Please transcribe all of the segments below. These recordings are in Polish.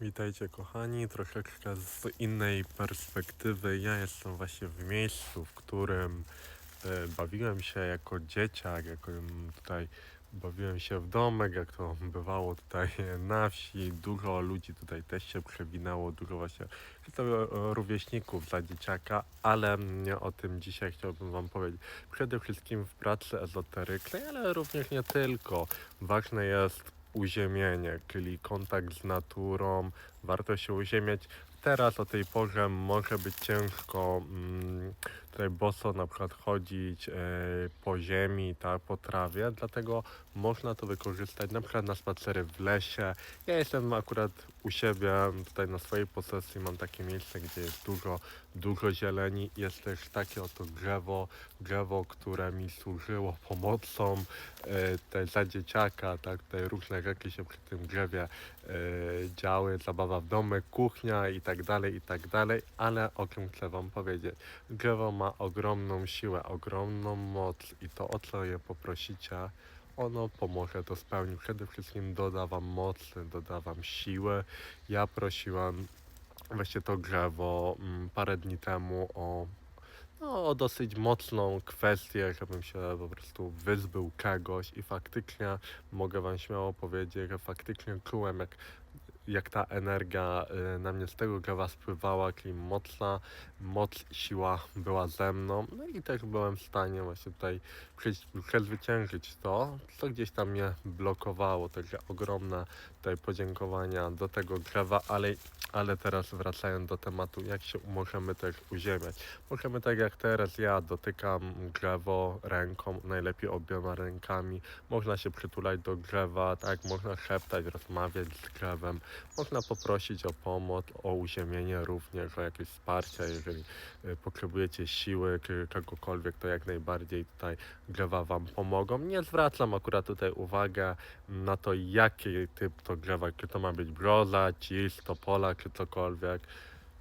Witajcie kochani, troszeczkę z innej perspektywy. Ja jestem właśnie w miejscu, w którym e, bawiłem się jako dzieciak, jako mm, tutaj bawiłem się w domek, jak to bywało tutaj na wsi. Dużo ludzi tutaj też się przewinęło, dużo właśnie rówieśników za dzieciaka, ale nie o tym dzisiaj chciałbym Wam powiedzieć. Przede wszystkim w pracy ezoterycznej, ale również nie tylko. Ważne jest uziemienie, czyli kontakt z naturą. Warto się uziemiać. Teraz o tej porze może być ciężko mm, tutaj boso na przykład chodzić e, po ziemi, tak, po trawie, dlatego można to wykorzystać na przykład na spacery w lesie. Ja jestem akurat u siebie, tutaj na swojej posesji mam takie miejsce, gdzie jest dużo, dużo zieleni. Jest też takie oto drzewo, drzewo, które mi służyło pomocą e, za dzieciaka, tak, tutaj różne rzeczy się przy tym drzewie e, działy, zabawa w domek, kuchnia i tak dalej, i tak dalej, ale o czym chcę Wam powiedzieć. Drzewo ma ogromną siłę, ogromną moc i to o co je poprosicie, ono pomoże to spełnić. Przede wszystkim doda Wam mocy, doda Wam siły. Ja prosiłem właśnie to drzewo mm, parę dni temu o no, o dosyć mocną kwestię, żebym się po prostu wyzbył czegoś i faktycznie mogę Wam śmiało powiedzieć, że faktycznie czułem jak, jak ta energia y, na mnie z tego drzewa spływała, czyli mocna moc, siła była ze mną, no i też byłem w stanie właśnie tutaj przez- przezwyciężyć to, co gdzieś tam mnie blokowało, także ogromne tutaj podziękowania do tego drzewa, ale, ale teraz wracając do tematu, jak się możemy też uziemiać. Możemy tak jak teraz ja dotykam drzewo ręką, najlepiej obiema rękami. Można się przytulać do drzewa, tak, można szeptać, rozmawiać z drzewem. Można poprosić o pomoc, o uziemienie również, o jakieś wsparcie, jeżeli y, potrzebujecie siły czegokolwiek, to jak najbardziej tutaj drzewa Wam pomogą. Nie zwracam akurat tutaj uwagę na to, jaki typ to drzewa, czy to ma być brzoza, cis, topola, czy cokolwiek.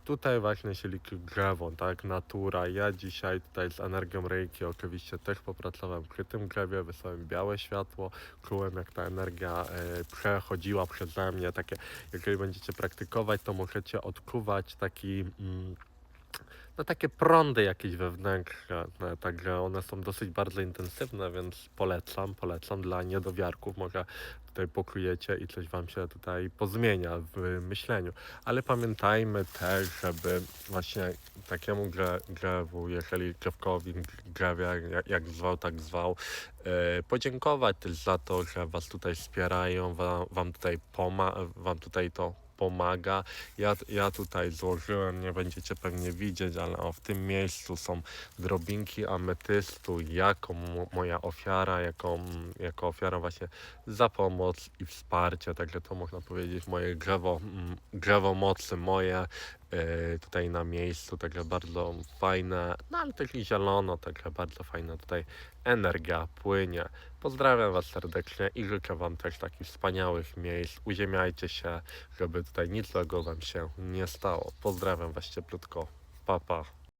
Tutaj właśnie liczy drzewo, tak, natura. Ja dzisiaj tutaj z energią Reiki oczywiście też popracowałem przy tym drzewie, wysłałem białe światło, czułem jak ta energia e, przechodziła przeze mnie, takie, jeżeli będziecie praktykować, to możecie odczuwać taki... Mm, no takie prądy jakieś wewnętrzne, także one są dosyć bardzo intensywne, więc polecam, polecam dla niedowiarków, może tutaj pokujecie i coś Wam się tutaj pozmienia w myśleniu. Ale pamiętajmy też, żeby właśnie takiemu grze, grzewu, jeżeli drzewkowi, grzewie, jak, jak zwał, tak zwał, e, podziękować też za to, że Was tutaj wspierają, wam, wam tutaj poma- Wam tutaj to pomaga. Ja, ja tutaj złożyłem, nie będziecie pewnie widzieć, ale o, w tym miejscu są drobinki ametystu jako mo- moja ofiara, jako, jako ofiara właśnie za pomoc i wsparcie. Także to można powiedzieć moje drzewo, drzewo mocy moje tutaj na miejscu, także bardzo fajne, no ale też i zielono, także bardzo fajna tutaj energia płynie. Pozdrawiam Was serdecznie i życzę Wam też takich wspaniałych miejsc. Uziemiajcie się, żeby tutaj nic złego Wam się nie stało. Pozdrawiam Was cieplutko. Pa, pa.